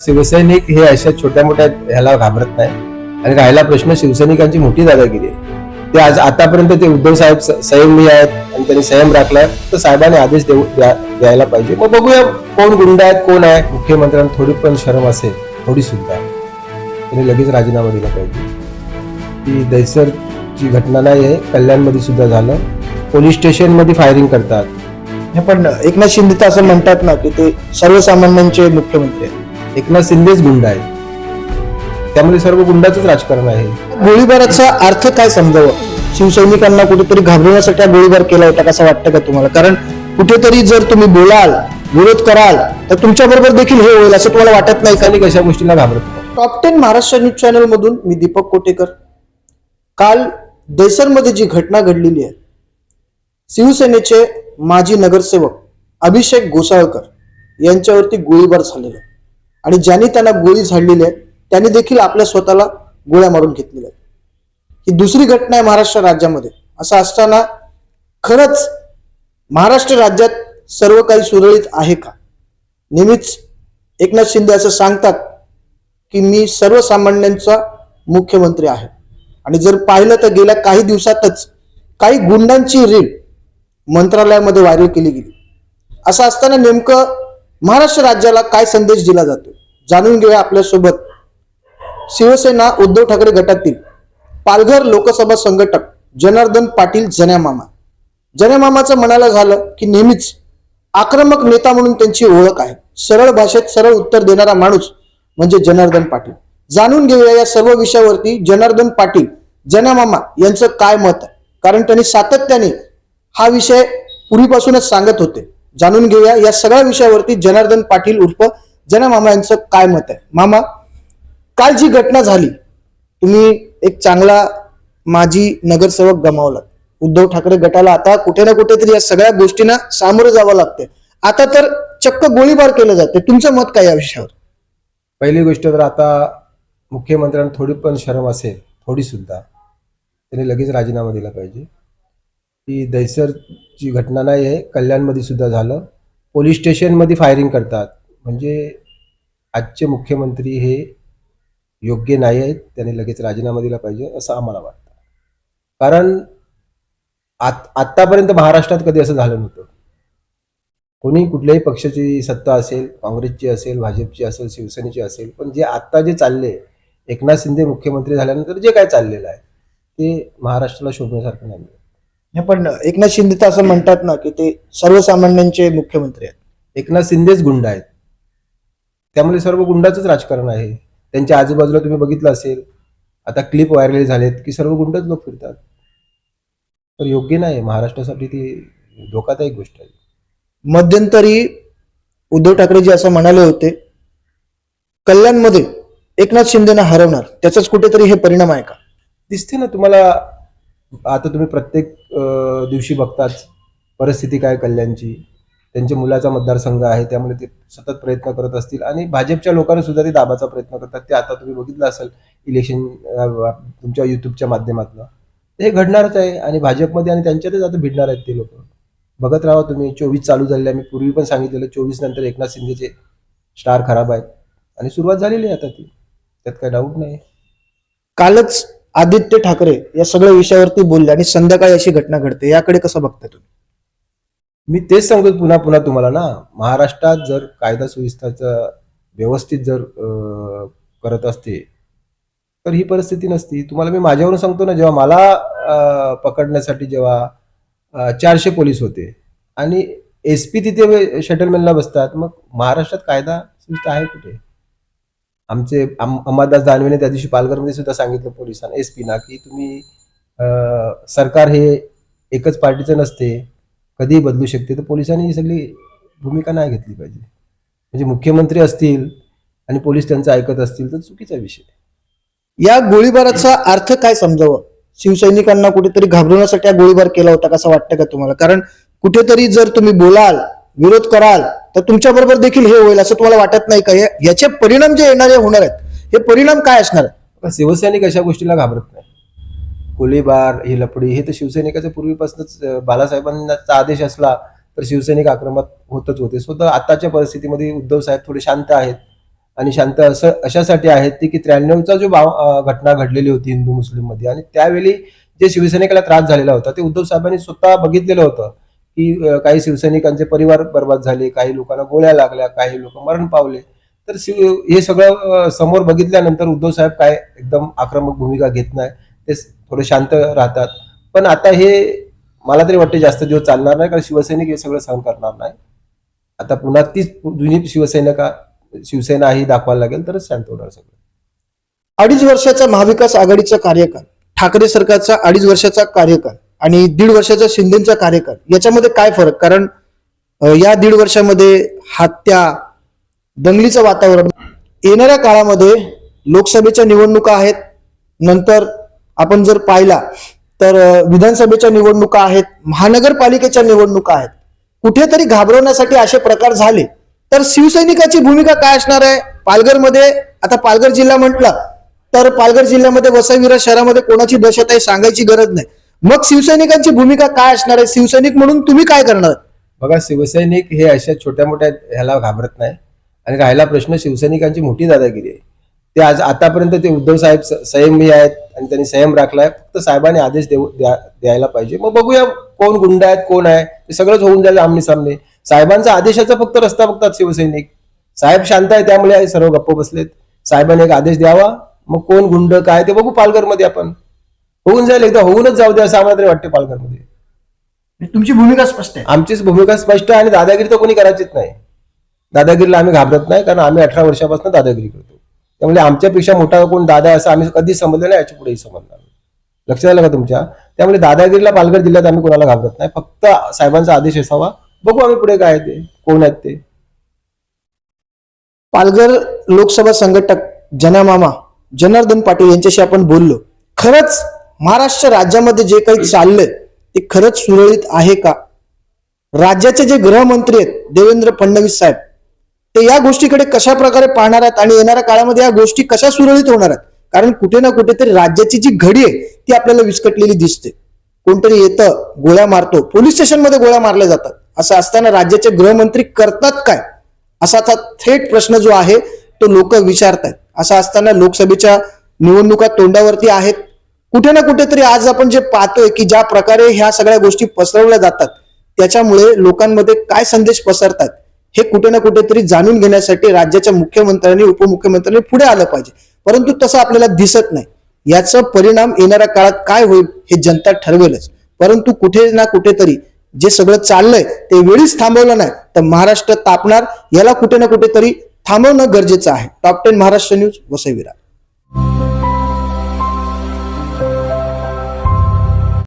शिवसैनिक हे अशा छोट्या मोठ्या ह्याला घाबरत नाही आणि राहिला प्रश्न शिवसैनिकांची मोठी दादागिरी आहे. ते आज आतापर्यंत ते उद्धव साहेब संयमी आहेत आणि त्यांनी संयम राखलाय. तर साहेबांनी आदेश देऊ द्यायला पाहिजे. मग बघूया कोण गुंड आहेत कोण आहे. मुख्यमंत्र्यांना थोडी पण शरम असेल थोडी सुद्धा. त्यांनी लगेच राजीनामा दिला पाहिजे. ती दैसरची घटना नाही आहे कल्याणमध्ये सुद्धा झालं. पोलीस स्टेशनमध्ये फायरिंग करतात. हे पण एकनाथ शिंदे तर असं म्हणतात ना की ते सर्वसामान्यांचे मुख्यमंत्री आहेत. एकनाथ शिंदेच गुंड आहे त्यामुळे सर्व गुंडाचंच राजकारण आहे. गोळीबाराचा अर्थ काय समजावं? शिवसैनिकांना कुठेतरी घाबरवण्यासाठी हा गोळीबार केला होता कसं वाटतं का तुम्हाला? कारण कुठेतरी जर तुम्ही बोलाल विरोध कराल तर तुमच्या बरोबर देखील हे होईल असं तुम्हाला वाटत नाही का? अशा गोष्टीला घाबरत top ten Maharashtra news channel मधून मी दीपक कोटेकर. काल दैसरमध्ये जी घटना घडलेली आहे शिवसेनेचे माजी नगरसेवक अभिषेक गोसाळकर यांच्यावरती गोळीबार झालेला आणि ज्यांनी त्यांना गोळी झाडलेली आहे त्यांनी देखील आपल्या स्वतःला गोळ्या मारून घेतलेल्या आहेत. ही दुसरी घटना आहे महाराष्ट्र राज्यामध्ये. असं असताना खरंच महाराष्ट्र राज्यात सर्व काही सुरळीत आहे का? नेहमीच एकनाथ शिंदे असं सांगतात की मी सर्वसामान्यांचा मुख्यमंत्री आहे. आणि जर पाहिलं तर गेल्या काही दिवसातच काही गुंडांची रील मंत्रालयामध्ये व्हायरल केली गेली. असं असताना नेमकं महाराष्ट्र राज्याला काय संदेश दिला जातो? जाणून घेऊया आपल्यासोबत. शिवसेना उद्धव ठाकरे गटातील पालघर लोकसभा संघटक जनार्दन पाटील जन्यामामा जन्यामामाचं म्हणायला झालं की नेहमीच आक्रमक नेता म्हणून त्यांची ओळख आहे. सरळ भाषेत सरळ उत्तर देणारा माणूस म्हणजे जनार्दन पाटील. जाणून घेऊया या सर्व विषयावरती जनार्दन पाटील जनामामा यांचं काय मत आहे? कारण त्यांनी सातत्याने हा विषय पूर्वीपासूनच सांगत होते. जाणून घेऊया या सगळ्या विषयावरती जनार्दन पाटील उर्फ जना मामा यांचं काय मत आहे? मामा काल जी घटना झाली तुम्ही एक चांगला माजी नगरसेवक गमावला उद्धव ठाकरे गटाला आता कुठे ना कुठेतरी या सगळ्या गोष्टींना सामोरं जावं लागते आता तर चक्क गोळीबार केलं जाते तुमचं मत काय या विषयावर? पहिली गोष्ट तर आता मुख्यमंत्र्यांना थोडी पण शरम असेल थोडी सुद्धा. त्यांनी लगेच राजीनामा दिला पाहिजे. ही दैसरची घटना नाही आहे कल्याणमध्ये सुद्धा झालं. पोलीस स्टेशनमध्ये फायरिंग करतात. म्हणजे आजचे मुख्यमंत्री हे योग्य नाही आहेत त्यांनी लगेच राजीनामा दिला पाहिजे असं आम्हाला वाटतं. कारण आत आत्तापर्यंत महाराष्ट्रात कधी असं झालं नव्हतं. कोणी कुठल्याही पक्षाची सत्ता असेल काँग्रेसची असेल भाजपची असेल शिवसेनेची असेल पण जे आत्ता जे चालले एकनाथ शिंदे मुख्यमंत्री झाल्यानंतर जे काय चाललेलं आहे ते महाराष्ट्राला शोधण्यासारखं नाही पण एकनाथ शिंदे तर असं म्हणतात ना की ते सर्वसामान्यांचे मुख्यमंत्री आहेत. एकनाथ शिंदेच गुंड आहेत. त्यामुळे सर्व गुंडाचंच राजकारण आहे. त्यांच्या आजूबाजूला तुम्ही बघितलं असेल आता क्लिप व्हायरल झालेत की सर्व गुंडच लोक फिरतात. तर योग्य नाही महाराष्ट्रासाठी ती धोकादायक गोष्ट आहे. मध्यंतरी उद्धव ठाकरेजी असं म्हणाले होते कल्याणमध्ये एकनाथ शिंदेना हरवणार त्याचाच कुठेतरी हे परिणाम आहे का? दिसते ना तुम्हाला आता तुम्ही प्रत्येक दिवशी बघताच परिस्थिती काय कल्याणची? त्यांच्या मुलाचा मतदारसंघ आहे त्यामुळे ते सतत प्रयत्न करत असतील. आणि भाजपच्या लोकांना सुद्धा ते दाबाचा प्रयत्न करतात. ते आता तुम्ही बघितलं असेल इलेक्शन तुमच्या युट्यूबच्या माध्यमातून. हे घडणारच आहे आणि भाजपमध्ये आणि त्यांच्यातच आता भिडणार आहेत ते लोक. बघत राहा तुम्ही चोवीस चालू झालेले मी पूर्वी पण सांगितलेलं चोवीस नंतर एकनाथ शिंदेचे स्टार खराब आहेत. आणि सुरुवात झालेली आहे आता ती. त्यात काही डाऊट नाही. कालच आदित्य ठाकरे या सगळ्या विषयावरती बोलले आणि संध्याकाळी अशी घटना घडते. याकडे कसं बघता तुम्ही? मी तेच सांगतो पुन्हा पुन्हा तुम्हाला ना महाराष्ट्रात जर कायदा सुविस्थाचा व्यवस्थित जर करत असते तर ही परिस्थिती नसती. तुम्हाला मी माझ्यावरून सांगतो ना जेव्हा मला पकडण्यासाठी जेव्हा चारशे पोलीस होते आणि एस पी तिथे शटलमॅनला बसतात मग महाराष्ट्रात कायदा सुविस्था आहे कुठे? आमचे अंबादास दानवेने त्या दिवशी पालघरमध्ये सुद्धा सांगितलं पोलिसांना एस पीना की तुम्ही सरकार हे एकच पार्टीचं नसते. कधीही बदलू शकते. तर पोलिसांनी ही सगळी भूमिका नाही घेतली पाहिजे. म्हणजे मुख्यमंत्री असतील आणि पोलीस त्यांचं ऐकत असतील तर चुकीचा विषय या गोळीबाराचा अर्थ काय समजावं? शिवसैनिकांना कुठेतरी घाबरवण्यासाठी हा गोळीबार केला होता कसं वाटतं का तुम्हाला? कारण कुठेतरी जर तुम्ही बोलाल विरोध कराल तर तुमच्या बरोबर देखील हे होईल असं तुम्हाला वाटत नाही का? याचे परिणाम जे येणारे होणार आहेत हे परिणाम काय असणार? शिवसैनिक अशा गोष्टीला घाबरत नाही. गोळीबार ही लपडी हे तर शिवसैनिकाच्या पूर्वीपासूनच बालासाहेबांचा आदेश असला तर शिवसैनिक आक्रमक होतच होते. सो तर आताच्या परिस्थितीमध्ये उद्धव साहेब थोडे शांत आहेत. आणि शांत असं अशासाठी आहेत ती की त्र्याण्णवचा जो भाव घटना घडलेली होती हिंदू मुस्लिममध्ये आणि त्यावेळी जे शिवसैनिकाला त्रास झालेला होता ते उद्धव साहेबांनी स्वतः बघितलेलं होतं की काही शिवसैनिकांचे परिवार बर्बाद झाले काही लोकांना गोळ्या लागल्या काही लोक मरण पावले. तर शिव हे सगळं समोर बघितल्यानंतर उद्धव साहेब काय एकदम आक्रमक भूमिका घेत नाही. ते थोडे शांत राहतात. पण आता हे मला तरी वाटते जास्त दिवस चालणार नाही कारण शिवसैनिक हे सगळं सहन करणार नाही. आता पुन्हा तीच जुनी शिवसैनिका शिवसेना ही दाखवायला लागेल तरच शांत होणार सगळं. अडीच वर्षाचा महाविकास आघाडीचा कार्यकाळ ठाकरे सरकारचा अडीच वर्षाचा कार्यकाळ आणि दीड वर्षाचा शिंदेचा कार्यकाळ याच्यामध्ये काय फरक? कारण या दीड वर्षामध्ये हत्या दंगलीचं वातावरण येणाऱ्या काळामध्ये लोकसभेच्या निवडणुका आहेत नंतर आपण जर पाहिला तर विधानसभेच्या निवडणुका आहेत महानगरपालिकेच्या निवडणुका आहेत. कुठेतरी घाबरवण्यासाठी असे प्रकार झाले. तर शिवसैनिकाची भूमिका काय असणार आहे? पालघरमध्ये आता पालघर जिल्हा म्हटलं तर पालघर जिल्ह्यामध्ये वसईविरा शहरामध्ये कोणाची दहशत आहे सांगायची गरज नाही. मग शिवसैनिकांची भूमिका काय असणार आहे? शिवसैनिक म्हणून तुम्ही काय करणार? बघा शिवसैनिक हे अशा छोट्या मोठ्या ह्याला घाबरत नाही. आणि राहिला प्रश्न शिवसैनिकांची मोठी दादागिरी आहे. ते आज आतापर्यंत ते उद्धव साहेब संयमी आहेत आणि त्यांनी संयम राखलाय फक्त साहेबांनी आदेश देऊ द्या- द्यायला पाहिजे. मग बघूया कोण गुंड आहेत कोण आहे. ते सगळंच होऊन जाईल आमने सामने साहेबांचा आदेशाचा फक्त रस्ता बघतात शिवसैनिक. साहेब शांत आहे त्यामुळे सर्व गप्प बसलेत. साहेबांनी एक आदेश द्यावा. मग कोण गुंड काय ते बघू पालघरमध्ये आपण. होऊन जाईल एकदा होऊनच जाऊ दे असं आम्हाला तरी वाटते पालघरमध्ये. तुमची भूमिका स्पष्ट आहे. आमचीच भूमिका स्पष्ट आहे आणि दादागिरी तर कोणी करायचीच नाही. दादागिरीला आम्ही घाबरत नाही कारण आम्ही अठरा वर्षापासून दादागिरी करतो. त्यामुळे आमच्यापेक्षा मोठा कोण दादा असं आम्ही कधीच समजलं नाही याच्या पुढेही समजणार लक्षात आलं का तुमच्या? त्यामुळे दादागिरीला पालघर जिल्ह्यात आम्ही कोणाला घाबरत नाही. फक्त साहेबांचा आदेश असावा. बघू आम्ही पुढे काय आहे ते कोण आहेत ते. पालघर लोकसभा संघटक जनामामा जनार्दन पाटील यांच्याशी आपण बोललो. खरंच महाराष्ट्र राज्यामध्ये जे काही चाललंय ते खरंच सुरळीत आहे का? राज्याचे जे गृहमंत्री आहेत देवेंद्र फडणवीस साहेब ते या गोष्टीकडे कशा प्रकारे पाहणार आहेत आणि येणाऱ्या काळामध्ये या गोष्टी कशा सुरळीत होणार आहेत? कारण कुठे ना कुठेतरी राज्याची जी घडी आहे ती आपल्याला विस्कटलेली दिसते. कोणतरी येतं गोळ्या मारतो. पोलीस स्टेशनमध्ये गोळ्या मारल्या जातात. असं असताना राज्याचे गृहमंत्री करतात काय? असा आता थेट प्रश्न जो आहे तो लोक विचारतायत. असं असताना लोकसभेच्या निवडणुका तोंडावरती आहेत. कुठे ना कुठेतरी आज आपण जे पाहतोय की ज्या प्रकारे ह्या सगळ्या गोष्टी पसरवल्या जातात त्याच्यामुळे लोकांमध्ये काय संदेश पसरतात? हे कुठे ना कुठेतरी जाणून घेण्यासाठी राज्याच्या मुख्यमंत्र्यांनी उपमुख्यमंत्र्यांनी पुढे आलं पाहिजे. परंतु तसं आपल्याला दिसत नाही. याचा परिणाम येणाऱ्या काळात काय होईल हे जनता ठरवेलच. परंतु कुठे ना कुठेतरी जे सगळं चाललंय ते वेळीच थांबवलं नाही तर महाराष्ट्र तापणार याला कुठे ना कुठेतरी थांबवणं गरजेचं आहे. Top ten Maharashtra news वसईविरा